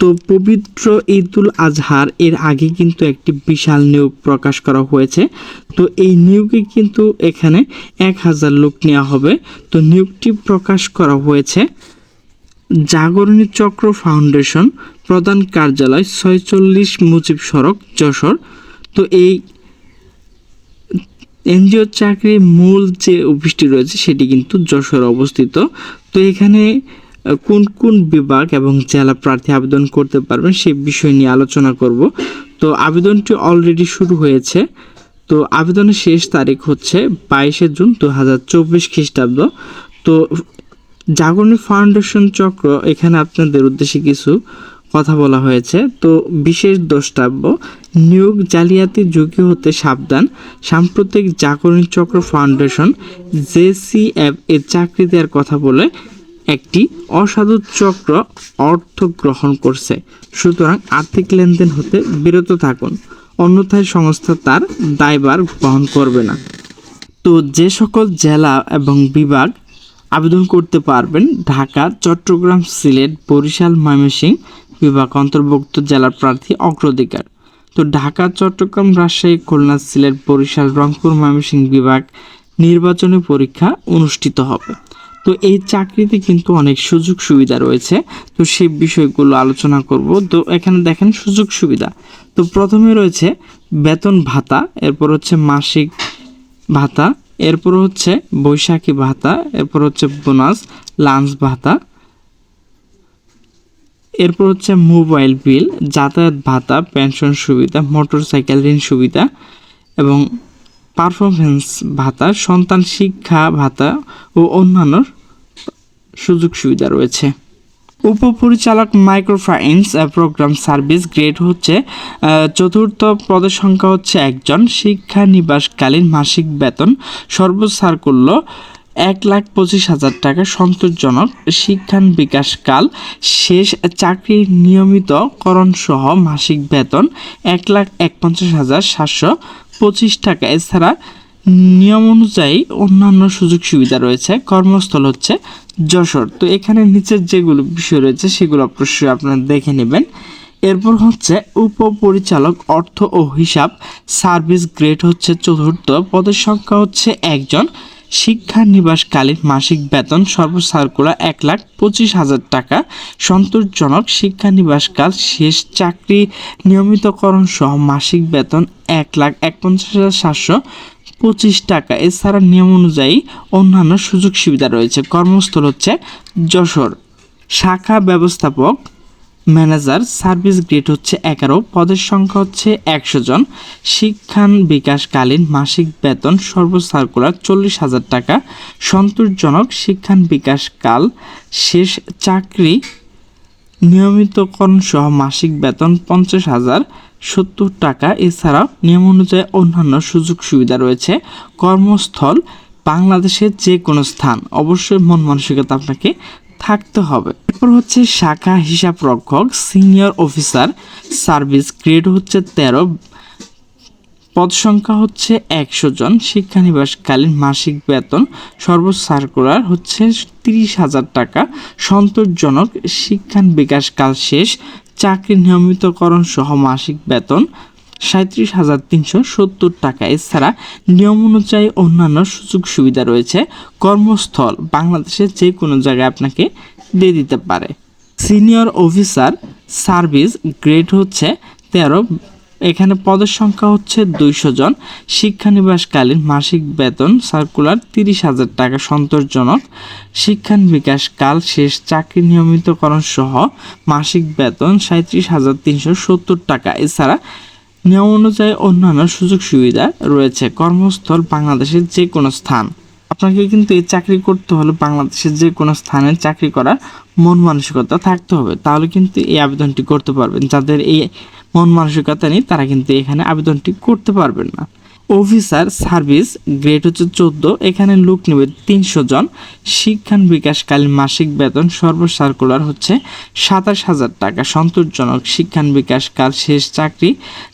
তো পবিত্র ঈদুল আজহার এর আগে কিন্তু একটি বিশাল নিয়োগ প্রকাশ করা হয়েছে। তো এই নিয়োগে কিন্তু এখানে এক হাজার লোক নেওয়া হবে। তো নিয়োগটি প্রকাশ করা হয়েছে জাগরণী চক্র ফাউন্ডেশন, প্রধান কার্যালয়, ছয়চল্লিশ মুজিব সড়ক, যশোর। তো এই এনজিও চাকরির মূল যে অফিসটি রয়েছে সেটি কিন্তু যশোর অবস্থিত। তো এখানে কোন কোন বিভাগ এবং জেলা প্রার্থী আবেদন করতে পারবেন সেই বিষয় নিয়ে আলোচনা করব। তো আবেদনটি অলরেডি শুরু হয়েছে। তো আবেদনের শেষ তারিখ হচ্ছে বাইশে জুন দু হাজার চব্বিশ খ্রিস্টাব্দ। তো জাগরণী ফাউন্ডেশন চক্র, এখানে আপনাদের উদ্দেশ্যে কিছু কথা বলা হয়েছে। তো বিশেষ দ্রষ্টাব্য, নিয়োগ জালিয়াতি ঝুঁকি হতে সাবধান। সাম্প্রতিক জাগরণী চক্র ফাউন্ডেশন জেসিএফ এর চাকরি দেওয়ার কথা বলে একটি অসাধু চক্র অর্থ গ্রহণ করছে। সুতরাং আর্থিক লেনদেন হতে বিরত থাকুন। অন্যথায় সংস্থা তার দায়ভার বহন করবে না। তো যে সকল জেলা এবং বিভাগ আবেদন করতে পারবেন, ঢাকা, চট্টগ্রাম, সিলেট, বরিশাল, ময়মনসিংহ বিভাগ অন্তর্ভুক্ত জেলার প্রার্থী অগ্রাধিকার। তো ঢাকা, চট্টগ্রাম, রাজশাহী, খুলনা, সিলেট, বরিশাল, রংপুর, ময়মনসিংহ বিভাগ নির্বাচনী পরীক্ষা অনুষ্ঠিত হবে। তো এই চাকরিতে কিন্তু অনেক সুযোগ সুবিধা রয়েছে। তো সেই বিষয়গুলো আলোচনা করব। তো এখানে দেখেন সুযোগ সুবিধা। তো প্রথমে রয়েছে বেতন ভাতা, এরপর হচ্ছে মাসিক ভাতা, এরপর হচ্ছে বৈশাখী ভাতা, এরপর হচ্ছে বোনাস, লাঞ্চ ভাতা, এরপর হচ্ছে মোবাইল বিল, যাতায়াত ভাতা, পেনশন সুবিধা, মোটরসাইকেল ঋণ সুবিধা এবং পারফরমেন্স ভাতা, সন্তান শিক্ষা ভাতা ও অন্যান্য সুযোগ সুবিধা রয়েছে। উপপরিচালক মাইক্রোফাইন্যান্স প্রোগ্রাম সার্ভিস গ্রেড হচ্ছে চতুর্থ পদের সংখ্যা হচ্ছে একজন, শিক্ষা নিবাসকালীন মাসিক বেতন সর্বোচ্চ করল এক লাখ পঁচিশ হাজার টাকা, সন্তোষজনক, শিক্ষান বিকাশকাল শেষ চাকরির নিয়মিতকরণ সহ মাসিক বেতন এক লাখ একপঞ্চাশ হাজার সাতশো পঁচিশ টাকা। এছাড়া নিয়ম অনুযায়ী অন্যান্য সুযোগ সুবিধা রয়েছে। কর্মস্থল হচ্ছে যশোর। তো এখানে নিচের যেগুলো বিষয় রয়েছে, সেগুলো অবশ্যই আপনারা দেখে নেবেন। এরপর হচ্ছে উপপরিচালক অর্থ ও হিসাব। সার্ভিস গ্রেড হচ্ছে চতুর্থ। পদের সংখ্যা হচ্ছে একজন। শিক্ষা নিবাসকালীন মাসিক বেতন সর্বসার্কুলা এক লাখ পঁচিশ হাজার টাকা। সন্তোষজনক শিক্ষা নিবাসকাল শেষ চাকরি নিয়মিতকরণ সহ মাসিক বেতন এক লাখ একপঞ্চাশ হাজার সাতশো পঁচিশ টাকা। এছাড়া নিয়ম অনুযায়ী অন্যান্য সুযোগ সুবিধা রয়েছে। কর্মস্থল হচ্ছে যশোর। শাখা ব্যবস্থাপক ম্যানেজার, সার্ভিস গ্রেড হচ্ছে এগারো, পদের সংখ্যা হচ্ছে একশো জন। শিক্ষান বিকাশকালীন মাসিক বেতন সর্ব সর্বসার্কুলার চল্লিশ হাজার টাকা। সন্তোষজনক শিক্ষান বিকাশকাল শেষ চাকরি নিয়মিতকরণ সহ মাসিক বেতন পঞ্চাশ হাজার। সত্তর টাকা এছাড়াও নিয়ম অনুযায়ী অন্যান্য সুযোগ সুবিধা রয়েছে। কর্মস্থল বাংলাদেশের যে কোনো স্থান। অবশ্যই মন মানসিকতা আপনাকে থাকতে হবে। এরপর হচ্ছে শাখা হিসাব রক্ষক সিনিয়র অফিসার সার্ভিস গ্রেড হচ্ছে তেরো, পদ সংখ্যা হচ্ছে একশো জন, শিক্ষানিবাসকালীন মাসিক বেতন সর্বসার্কুলার হচ্ছে তিরিশ হাজার টাকা, সন্তোষজনক শিক্ষান বিকাশকাল শেষ, চাকরি নিয়মিতকরণ সহ মাসিক বেতন সাঁত্রিশ হাজার তিনশো সত্তর টাকা এছাড়া নিয়ম অনুযায়ী অন্যান্য সুযোগ সুবিধা রয়েছে। কর্মস্থল বাংলাদেশের যে কোনো জায়গায় আপনাকে দিয়ে দিতে পারে। সিনিয়র অফিসার সার্ভিস গ্রেড হচ্ছে তেরো। এখানে পদের সংখ্যা হচ্ছে দুইশো জন। শিক্ষানিবাসকালীন মাসিক বেতন সার্কুলার তিরিশ হাজার টাকা সন্তোষজনক। শিক্ষান বিকাশ কাল শেষ, চাকরি নিয়মিতকরণ সহ মাসিক বেতন সাঁত্রিশ হাজার তিনশো সত্তর টাকা। এছাড়া নিয়ম অনুযায়ী অন্যান্য সুযোগ সুবিধা রয়েছে। কর্মস্থল বাংলাদেশের যে কোনো স্থান। আপনাকে কিন্তু এই চাকরি করতে হলে বাংলাদেশের যে কোনো স্থানে চাকরি করার মন মানসিকতা থাকতে হবে। তাহলে কিন্তু এই আবেদনটি করতে পারবেন। যাদের এই মন মানসিকতা নেই, তারা কিন্তু এখানে আবেদনটি করতে পারবেন না। অফিসার সার্ভিস গ্রেড হচ্ছে চোদ্দ, এখানে লোক নেবে তিনশো জন। শিক্ষান বিকাশকালীন মাসিক বেতন সর্বসার্কুলার হচ্ছে সাতাশ হাজার টাকা। সন্তোষজনক শিক্ষান বিকাশকাল শেষ চাকরি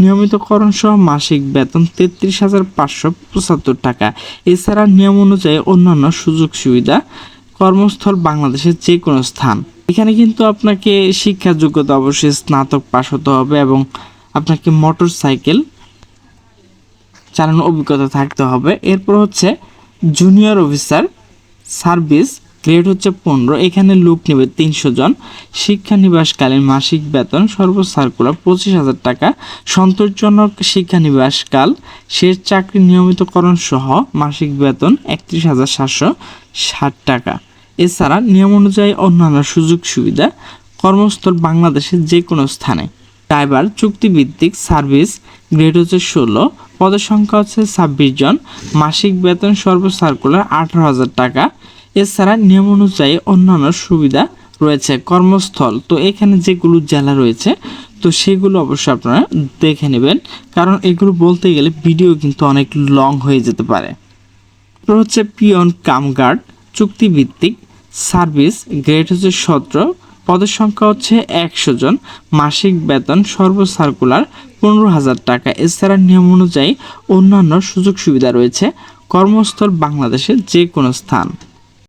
নিয়মিতকরণ সহ মাসিক বেতন তেত্রিশ হাজার পাঁচশো পঁচাত্তর টাকা। এছাড়া নিয়ম অনুযায়ী অন্যান্য সুযোগ সুবিধা কর্মস্থল বাংলাদেশের যে কোনো স্থান। এখানে কিন্তু আপনাকে শিক্ষা যোগ্যতা অবশ্যই স্নাতক পাশ হতে হবে এবং আপনাকে মোটর সাইকেল চালানোর অভিজ্ঞতা থাকতে হবে। এরপর হচ্ছে জুনিয়র অফিসার সার্ভিস গ্রেড হচ্ছে পনেরো। এখানে লোক নেবে তিনশো জন। শিক্ষানিবাসকালীন মাসিক বেতন সর্বসার্কুলার পঁচিশ হাজার টাকা। সন্তোষজনক শিক্ষানিবাসকাল শেষ চাকরি নিয়মিতকরণ সহ মাসিক বেতন একত্রিশ হাজার সাতশো ষাট টাকা। এছাড়া নিয়ম অনুযায়ী অন্যান্য সুযোগ সুবিধা কর্মস্থল বাংলাদেশের যে কোনো স্থানে। ড্রাইভার চুক্তিভিত্তিক সার্ভিস গ্রেড হচ্ছে ষোলো পদের সংখ্যা হচ্ছে ছাব্বিশ জন, মাসিক বেতন সর্বসার্কুলার আঠারো হাজার টাকা। এছাড়া নিয়ম অনুযায়ী অন্যান্য সুবিধা রয়েছে, কর্মস্থল। তো এখানে যেগুলো জেলা রয়েছে, তো সেগুলো অবশ্যই আপনারা দেখে নেবেন। কারণ এগুলো বলতে গেলে ভিডিও কিন্তু অনেক লং হয়ে যেতে পারে। হচ্ছে পিয়ন কাম গার্ড চুক্তিভিত্তিক সার্ভিস গ্রেড হচ্ছে সতেরো পদের সংখ্যা হচ্ছে একশো জন। মাসিক বেতন সর্ব সার্কুলার পনেরো হাজার টাকা। এছাড়া নিয়ম অনুযায়ী অন্যান্য সুযোগ সুবিধা রয়েছে। কর্মস্থল বাংলাদেশের যে কোনো স্থান।